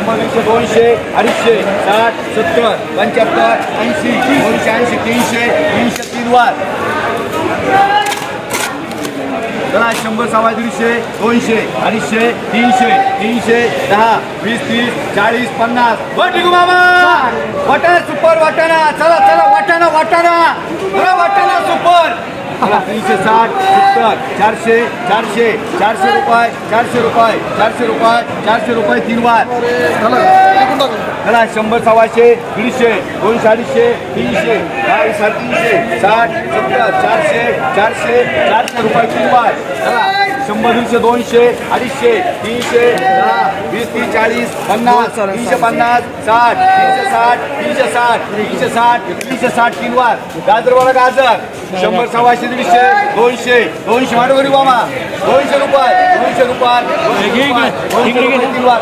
दोनशे अडीचशे साठ सत्तर पंच्याहत्तर ऐंशी दोनशे ऐंशी तीनशे तीनशे तीन वार चला शंभर सव्वा दीडशे दोनशे अडीचशे तीनशे तीनशे दहा वीस तीस चाळीस पन्नास. वर टिकू मामा! वाटाणा सुपर वाटाणा. चला चला वाटाणा वाटाणा. वाटाणा तीनशे साठ सत्तर चारशे चारशे चारशे रुपये चारशे रुपये चारशे रुपये चारशे रुपये तीन वार. चला. शंभर सव्वाशे दीडशे दोनशे अडीचशे तीनशे चाळीस साडेतीनशे साठ सत्तर चारशे चारशे चारशे रुपये तीन वार. चला. शंभर दीडशे दोनशे अडीचशे तीनशे दहा. वीस तीस चाळीस पन्नास तीनशे पन्नास साठ तीनशे साठ तीनशे साठ तीनशे साठ तीनशे साठ तीन वार गाजर बोला गाजर शंभर सव्वाशे दीडशे दोनशे दोनशे माडवरी बाबा दोनशे रुपये दोनशे रुपये दोनशे रुपये तीन वार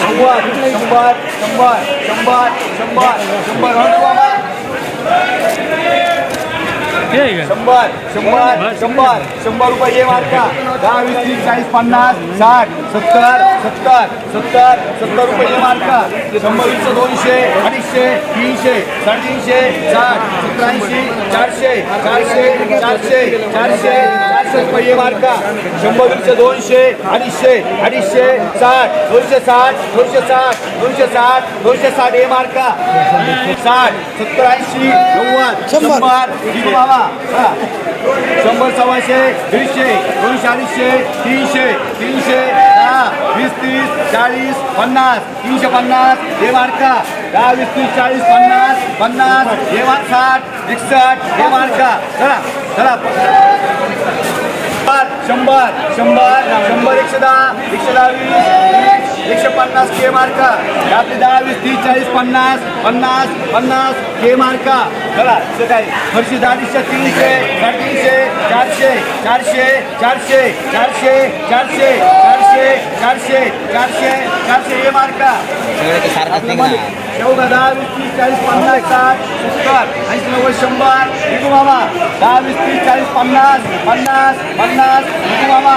शंभर शंभर शंभर शंभर शंभर शंभर शंभर शंभर शंभर शंभर रुपये ये मार्का दहा वीस तीस चाळीस पन्नास साठ सत्तर सत्तर सत्तर सत्तर रुपये ये मार्का शंभर वीस दोनशे अडीचशे तीनशे साडेतीनशे साठ सत्तरऐंशी चारशे चारशे चारशे चारशे चारशे रुपये ये मार्का शंभर वीस दोनशे अडीचशे अडीचशे साठ दोनशे साठ दोनशे साठ दोनशे साठ दोनशे साठ हे मार्का साठ सत्तर ऐंशी नव्वद शंभर बाबा शंभर सव्वाशे दीडशे दोनशे अडीचशे. तीनशे तीनशे दहा वीस तीस चाळीस पन्नास तीनशे पन्नास हे मार्का. दहा वीस तीस चाळीस पन्नास पन्नास हे मार साठ एकसष्ट हे मार्का. चला चला. शंभर शंभर शंभर एकशे दहा एकशे दहा वीस. एकशे पन्नास के मार्का. आपली दहा वीस तीस चाळीस पन्नास पन्नास पन्नास के मार्का. चला काय हरशी दहा तीसशे तीनशे साडेतीनशे चारशे चारशे चारशे चारशे चारशे चारशे चारशे चारशे चारशे हे मार्का. शेवगा दहा वीस तीस चाळीस पन्नास साठ सत्तर ऐंशी नव्वद शंभर. विकू मामा. दहा वीस तीस चाळीस पन्नास पन्नास पन्नास. विकू मामा.